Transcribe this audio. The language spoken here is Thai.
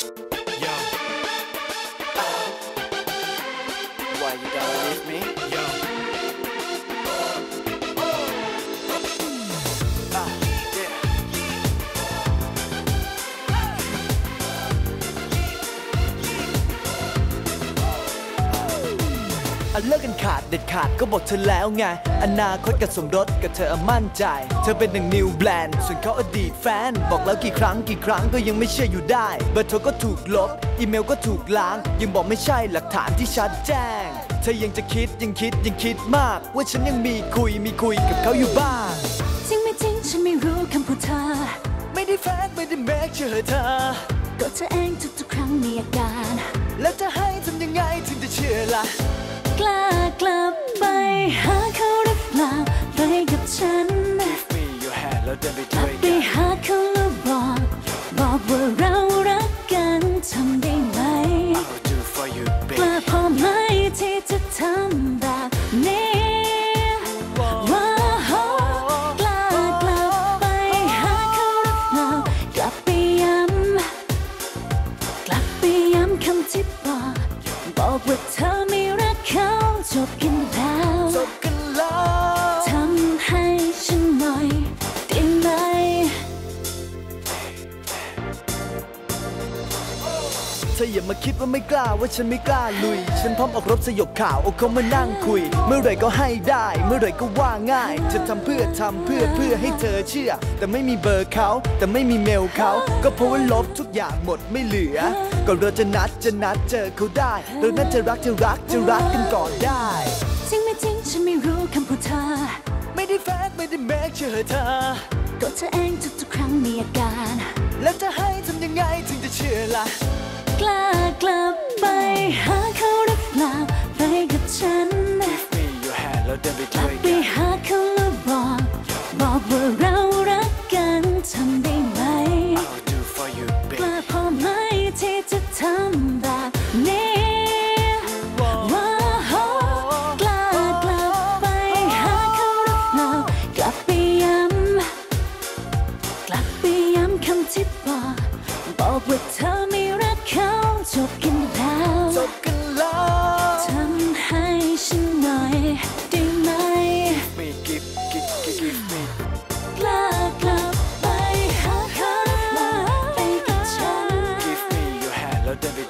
Thank อันเลิกกันขาดเด็ดขาดก็บอกเธอแล้วไง อนาคตกับสมรสกับเธอมั่นใจ เธอเป็นหนึ่งนิวแบรนด์ส่วนเขาอดีตแฟน บอกแล้วกี่ครั้งกี่ครั้งก็ยังไม่เชื่ออยู่ได้ เบอร์โทรก็ถูกลบ อีเมลก็ถูกล้าง ยังบอกไม่ใช่หลักฐานที่ชัดแจ้ง เธอยังจะคิดยังคิดยังคิดมาก ว่าฉันยังมีคุยมีคุยกับเขาอยู่บ้างจริงไม่จริงฉันไม่รู้คำพูดเธอ ไม่ได้แฟนไม่ได้แม็กเชื่อเธอก็เธอเองทุกๆครั้งมีอาการ แล้วจะให้ทำยังไงถึงจะเชื่อล่ะ กล้ากลับไปหาเขาหรือเปล่าไปกับฉันนไปกลับไปหาเขาแล้วบอก บอกว่าเรารักกันทำได้ไหมกล้าพอไหมที่จะทำแบบนี้ว้าวกล้ากลับไปหาเขาหรือเปล่ากลับไปย้ำกลับไปย้ำคำที่บอกบอกว่าเธอ จบกัน ธออย่ามาคิดว่าไม่กล้าว่าฉันไม่กล้าลุย ฉันพร้อมออกรบสยบข่าวเอาเขามานั่งคุย เมื่อไหรก็ให้ได้ เมื่อไหรก็ว่าง่ายจะทำเพื่อทำเพื่อเพื่อให้เธอเชื่อ แต่ไม่มีเบอร์เขาแต่ไม่มีเมลเขาก็เพราะว่าลบทุกอย่างหมดไม่เหลือก่อนเราจะนัดจะนัดเจอเขาได้เราน่าจะรักจะรักจะรักกันก่อนได้จริงไม่จริงฉันไม่รู้คำพูดเธอไม่ได้แฟนไม่ได้แม็กเชื่อเธอก็เธอเองทุกๆครั้งมีอาการ แล้วจะให้ทำยังไงถึงจะเชื่อล่ะก your hand แล้วเดินไปกลัด้บวยไปกันหาเขาแล้วบอก บอกว่าเรารักกันทำได้ไหม I'll do for you กล้า babe พอไหมที่จะทำแบบนี้ว้าวกล้ากลับไปหาเขาหรือเปล่ากลับไปย้ำกลับไปย้ำคำที่บอกบอกว่าเธอไม่รักเขาจบกันแล้ว มีแล้วเดินไป